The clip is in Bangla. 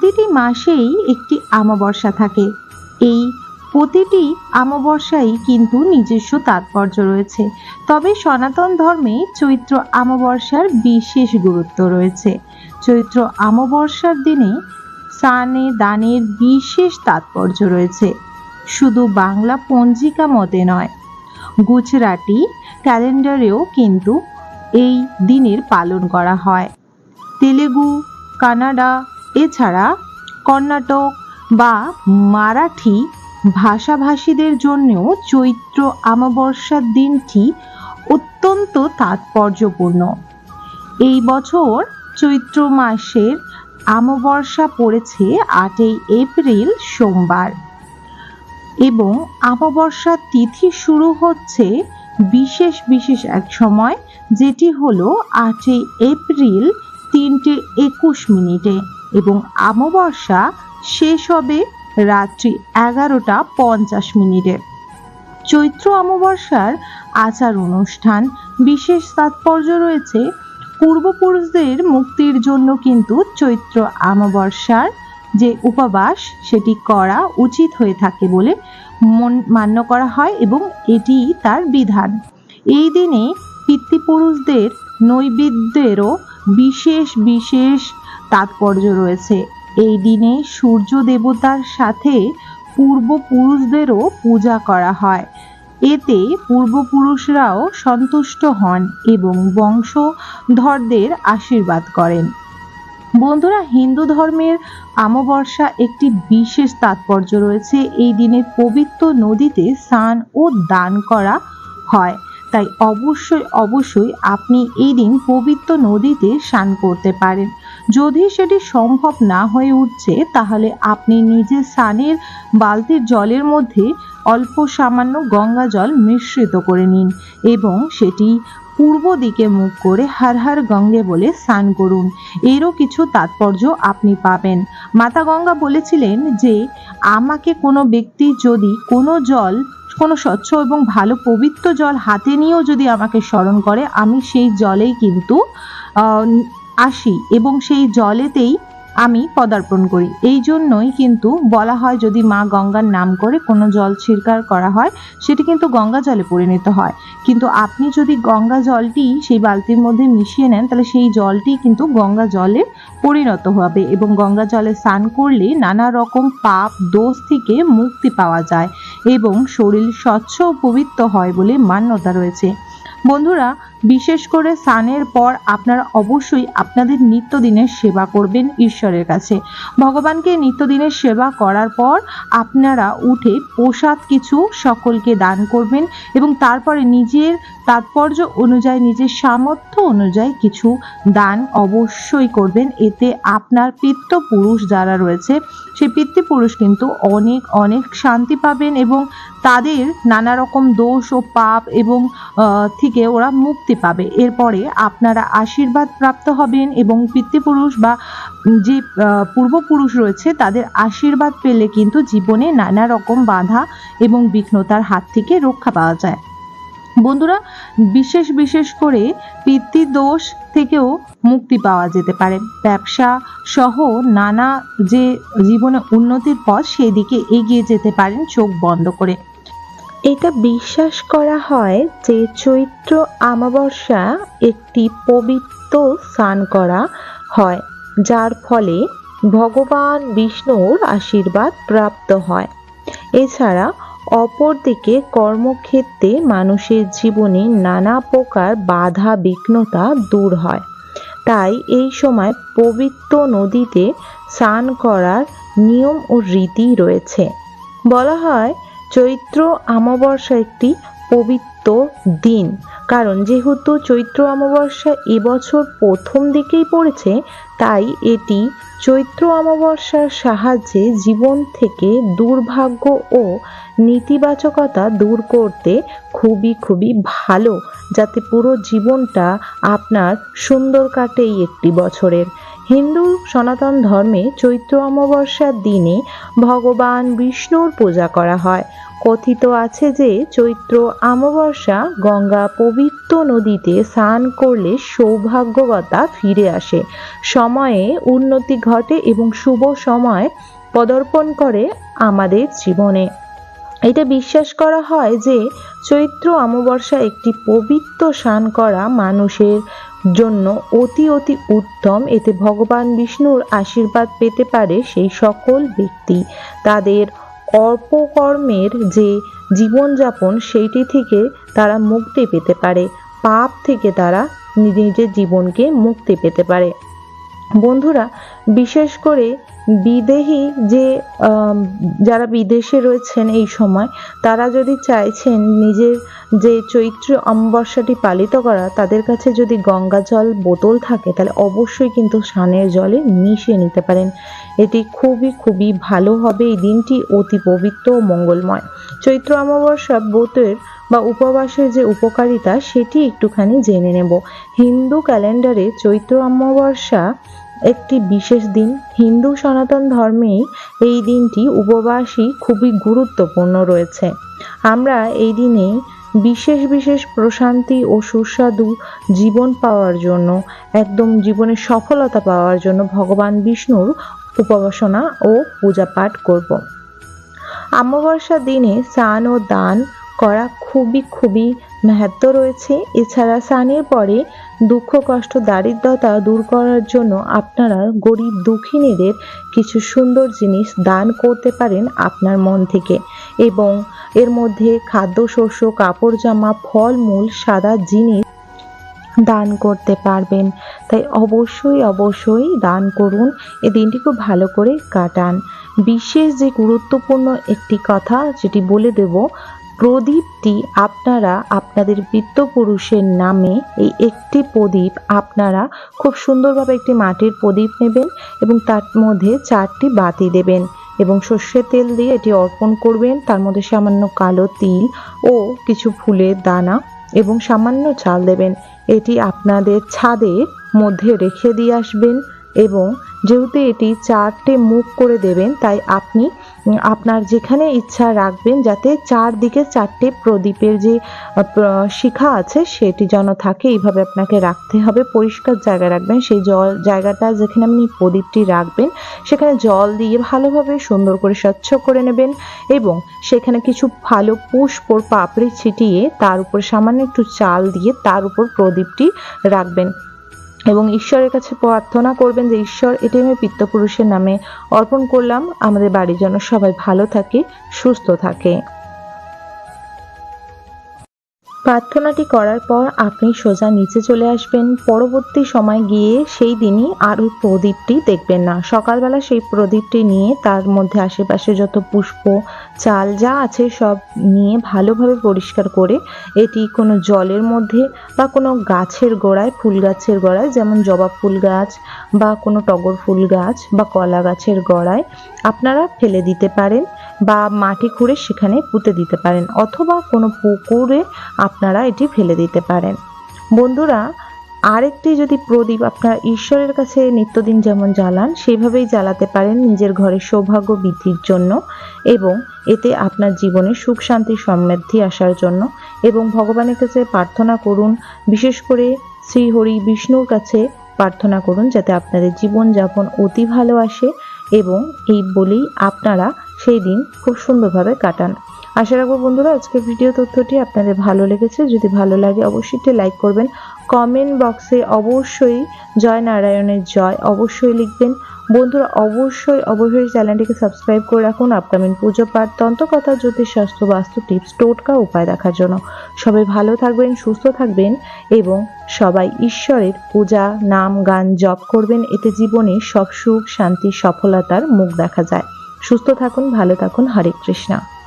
প্রতিটি মাসেই একটি আমাবস্যা থাকে। এই প্রতিটি আমাবস্যাই কিন্তু নিজস্ব তাৎপর্য রয়েছে। তবে সনাতন ধর্মে চৈত্র আমাবস্যার বিশেষ গুরুত্ব রয়েছে। চৈত্র আমাবস্যার দিনে স্নানে দানের বিশেষ তাৎপর্য রয়েছে। শুধু বাংলা পঞ্জিকা মতে নয়, গুজরাটি ক্যালেন্ডারেও কিন্তু এই দিনের পালন করা হয়। তেলেগু, কানাডা এছাড়া কর্ণাটক বা মারাঠি ভাষাভাষীদের জন্যও চৈত্র আমাবস্যার দিনটি অত্যন্ত তাৎপর্যপূর্ণ। এই বছর চৈত্র মাসের আমাবস্যা পড়েছে আটই এপ্রিল সোমবার এবং আমাবস্যার তিথি শুরু হচ্ছে বিশেষ বিশেষ এক সময়, যেটি হলো আটই এপ্রিল তিনটে একুশ মিনিটে। এবং আমাবস্যা শেষ হবে রাত্রি এগারোটা পঞ্চাশ মিনিটে। চৈত্র অমাবস্যার আচার অনুষ্ঠান, বিশেষ তাৎপর্য রয়েছে পূর্বপুরুষদের মুক্তির জন্য কিন্তু চৈত্র অমাবস্যার যে উপবাস, সেটি করা উচিত হয়ে থাকে বলে মন, মান্য করা হয় এবং এটি তার বিধান। এই দিনে পিতৃপুরুষদের, নৈবেদ্যেরও বিশেষ বিশেষ তাৎপর্য রয়েছে। এই দিনে সূর্য দেবতার সাথে পূর্বপুরুষদেরও পূজা করা হয়। এতে পূর্বপুরুষরাও সন্তুষ্ট হন এবং বংশধরদের আশীর্বাদ করেন। বন্ধুরা, হিন্দু ধর্মের আমাবস্যা একটি বিশেষ তাৎপর্য রয়েছে। এই দিনে পবিত্র নদীতে স্নান ও দান করা হয়। তাই অবশ্যই অবশ্যই আপনি এই দিন পবিত্র নদীতে স্নান করতে পারেন। যদি সেটি সম্ভব না হয়ে উঠছে, তাহলে আপনি নিজের স্নানের বালতির জলের মধ্যে অল্প সামান্য গঙ্গা জল মিশ্রিত করে নিন এবং সেটি পূর্ব দিকে মুখ করে হার হার গঙ্গে বলে স্নান করুন। এরও কিছু তাৎপর্য আপনি পাবেন। মাতা গঙ্গা বলেছিলেন যে, আমাকে কোনো ব্যক্তি যদি কোনো জল, কোনো স্বচ্ছ এবং ভালো পবিত্র জল হাতে নিয়েও যদি আমাকে স্মরণ করে, আমি সেই জলেই কিন্তু আসি এবং সেই জলেতেই আমি পদার্পণ করি। এই জন্যই কিন্তু বলা হয় যদি মা গঙ্গার নাম করে কোনো জল ছিরকার করা হয়, সেটি কিন্তু গঙ্গা জলে পরিণত হয়। কিন্তু আপনি যদি গঙ্গা জলটি সেই বালতির মধ্যে মিশিয়ে নেন, তাহলে সেই জলটি কিন্তু গঙ্গা জলে পরিণত হবে এবং গঙ্গা জলে স্নান করলে নানা রকম পাপ, দোষ থেকে মুক্তি পাওয়া যায় এবং শরীর স্বচ্ছ ও পবিত্র হয় বলে মান্যতা রয়েছে। বন্ধুরা বিশেষ করে স্নানের পর আপনারা অবশ্যই আপনাদের নিত্যদিনের সেবা করবেন ঈশ্বরের কাছে। ভগবানকে নিত্যদিনের সেবা করার পর আপনারা উঠে প্রসাদ কিছু সকলকে দান করবেন এবং তারপরে নিজের তাৎপর্য অনুযায়ী, নিজের সামর্থ্য অনুযায়ী কিছু দান অবশ্যই করবেন। এতে আপনার পিতৃপুরুষ যারা রয়েছে সেই পিতৃপুরুষ কিন্তু অনেক অনেক শান্তি পাবেন এবং তাদের নানা রকম দোষ ও পাপ এবং থেকে ওরা মুক্তি পাবে। এরপরে আপনারা আশীর্বাদ প্রাপ্ত হবেন এবং পিতৃপুরুষ বা যে পূর্বপুরুষ রয়েছে, তাদের আশীর্বাদ পেলে কিন্তু জীবনে নানা রকম বাধা এবং বিঘ্নতার হাত থেকে রক্ষা পাওয়া যায়। বন্ধুরা, বিশেষ বিশেষ করে পিতৃদোষ থেকেও মুক্তি পাওয়া যেতে পারে। ব্যবসা সহ নানা যে জীবনে উন্নতির পথ, সেদিকে এগিয়ে যেতে পারেন, চোখ বন্ধ করে। এটা বিশ্বাস করা হয় যে চৈত্র আমাবস্যা একটি পবিত্র স্নান করা হয়, যার ফলে ভগবান বিষ্ণুর আশীর্বাদ প্রাপ্ত হয়। এছাড়া অপরদিকে কর্মক্ষেত্রে মানুষের জীবনে নানা প্রকার বাধা বিঘ্নতা দূর হয়। তাই এই সময় পবিত্র নদীতে স্নান করার নিয়ম ও রীতি রয়েছে। বলা হয় চৈত্র অমাবস্যা একটি পবিত্র দিন। কারণ যেহেতু চৈত্র অমাবস্যা এবছর প্রথম দিকেই পড়েছে, তাই এটি চৈত্র অমাবস্যার সাহায্যে জীবন থেকে দুর্ভাগ্য ও নেতিবাচকতা দূর করতে খুবই খুবই ভালো, যাতে পুরো জীবনটা আপনার সুন্দর কাটে একটি বছরের। হিন্দু সনাতন ধর্মে চৈত্র অমাবস্যার দিনে ভগবান বিষ্ণুর পূজা করা হয়। কথিত আছে যে চৈত্র অমাবস্যা গঙ্গা পবিত্র নদীতে স্নান করলে সৌভাগ্যবতা ফিরে আসে। সময়ে উন্নতি ঘটে এবং শুভ সময় পদার্পণ করে আমাদের জীবনে। এটা বিশ্বাস করা হয় যে চৈত্র অমাবস্যা একটি পবিত্র স্নান করা মানুষের জন্য অতি অতি উত্তম। এতে ভগবান বিষ্ণুর আশীর্বাদ পেতে পারে সেই সকল ব্যক্তি। তাদের অপকর্মের যে জীবনযাপন, সেইটি থেকে তারা মুক্তি পেতে পারে। পাপ থেকে তারা নিজের জীবনকে মুক্তি পেতে পারে। বন্ধুরা, বিশেষ করে বিদেহী যে যারা বিদেশে রয়েছেন এই সময়, তারা যদি চাইছেন নিজের যে চৈত্র অমাবস্যাটি পালিত করা, তাদের কাছে যদি গঙ্গা জল বোতল থাকে, তাহলে অবশ্যই কিন্তু স্নানের জলে মিশিয়ে নিতে পারেন। এটি খুবই খুবই ভালো হবে এই দিনটি, অতি পবিত্র ও মঙ্গলময়। চৈত্র অমাবস্যা ব্রতের বা উপবাসের যে উপকারিতা, সেটি একটুখানি জেনে নেব। হিন্দু ক্যালেন্ডারে চৈত্র অমাবস্যা একটি বিশেষ দিন। হিন্দু সনাতন ধর্মে এই দিনটি উপবাসই খুবই গুরুত্বপূর্ণ রয়েছে। আমরা এই দিনে বিশেষ বিশেষ প্রশান্তি ও সুস্বাদু জীবন পাওয়ার জন্য, একদম জীবনে সফলতা পাওয়ার জন্য ভগবান বিষ্ণুর উপাসনা ও পূজা পাঠ করব। অমাবস্যা দিনে স্নান ও দান করা খুবই খুবই মাহাত্ম রয়েছে। এছাড়া স্নানের পরে দুঃখ, কষ্ট, দারিদ্রতা দূর করার জন্য আপনারা গরিব দুঃখিনীদের কিছু সুন্দর জিনিস দান করতে পারেন আপনার মন থেকে। এবং এর মধ্যে খাদ্যশস্য কাপড় জামা ফলমূল সাদা জিনিস দান করতে পারবেন। তাই অবশ্যই অবশ্যই দান করুন। এই দিনটি খুব ভালো করে কাটান। বিশেষ যে গুরুত্বপূর্ণ একটি কথা, যেটি বলে দেব প্রদীপটি আপনারা আপনাদের পিত্তপুরুষের নামে এই একটি প্রদীপ আপনারা খুব সুন্দরভাবে একটি মাটির প্রদীপ নেবেন এবং তার মধ্যে চারটি বাতি দেবেন এবং সর্ষের তেল দিয়ে এটি অর্পণ করবেন। তার মধ্যে সামান্য কালো তিল ও কিছু ফুলের দানা এবং সামান্য চাল দেবেন। এটি আপনাদের ছাদের মধ্যে রেখে দিয়ে আসবেন এবং যেহেতু এটি চারটে মুখ করে দেবেন, তাই আপনি আপনার যেখানে ইচ্ছা রাখবেন যাতে চারদিকে চারটে প্রদীপের যে শিখা আছে সেটি যেন থাকে, এইভাবে আপনাকে রাখতে হবে। পরিষ্কার জায়গা রাখবেন। সেই জল জায়গাটা যেখানে আপনি প্রদীপটি রাখবেন, সেখানে জল দিয়ে ভালোভাবে সুন্দর করে স্বচ্ছ করে নেবেন এবং সেখানে কিছু ভালো পুষ্পর পাপড়ি ছিটিয়ে তার উপর সামান্য একটু চাল দিয়ে তার উপর প্রদীপটি রাখবেন। এবং ঈশ্বরের কাছে প্রার্থনা করবেন যে, ঈশ্বর, এটি আমি পিত্তপুরুষের নামে অর্পণ করলাম। আমাদের বাড়ির জন্য সবাই ভালো থাকে, সুস্থ থাকে। প্রার্থনাটি করার পর আপনি সোজা নিচে চলে আসবেন। পরবর্তী সময় গিয়ে সেই দিনই আর ওই প্রদীপটি দেখবেন না। সকালবেলা সেই প্রদীপটি নিয়ে তার মধ্যে আশেপাশে যত পুষ্প চাল যা আছে সব নিয়ে ভালোভাবে পরিষ্কার করে এটি কোনো জলের মধ্যে বা কোনো গাছের গোড়ায়, ফুল গাছের গোড়ায়, যেমন জবা ফুল গাছ বা কোনো টগর ফুল গাছ বা কলা গাছের গোড়ায় আপনারা ফেলে দিতে পারেন বা মাটি খুঁড়ে সেখানে পুঁতে দিতে পারেন, অথবা কোনো পুকুরে আপনারা এটি ফেলে দিতে পারেন। বন্ধুরা আরেকটি যদি প্রদীপ আপনার ঈশ্বরের কাছে নিত্যদিন যেমন জ্বালান সেইভাবেই জ্বালাতে পারেন নিজের ঘরের সৌভাগ্য বৃদ্ধির জন্য এবং এতে আপনার জীবনে সুখ, শান্তি, সমৃদ্ধি আসার জন্য এবং ভগবানের কাছে প্রার্থনা করুন, বিশেষ করে শ্রী হরি বিষ্ণুর কাছে প্রার্থনা করুন যাতে আপনাদের জীবনযাপন অতি ভালো আসে এবং এই বলেই আপনারা সেই দিন খুব সুন্দরভাবে কাটান। আশা রাখব বন্ধুরা, আজকের ভিডিও তথ্যটি আপনাদের ভালো লেগেছে। যদি ভালো লাগে, অবশ্যই একটি লাইক করবেন। কমেন্ট বক্সে অবশ্যই জয় নারায়ণের জয় অবশ্যই লিখবেন। বন্ধুরা, অবশ্যই অবশ্যই চ্যানেলটিকে সাবস্ক্রাইব করে রাখুন। আপকামিং পুজো পাঠ, তন্ত্রকথা, জ্যোতিষ শাস্ত্র, বাস্তু টিপস, টোটকা উপায় দেখার জন্য। সবাই ভালো থাকবেন, সুস্থ থাকবেন এবং সবাই ঈশ্বরের পূজা, নাম, গান জপ করবেন। এতে জীবনে সব সুখ, শান্তি, সফলতার মুখ দেখা যায়। সুস্থ থাকুন, ভালো থাকুন। হরে কৃষ্ণা।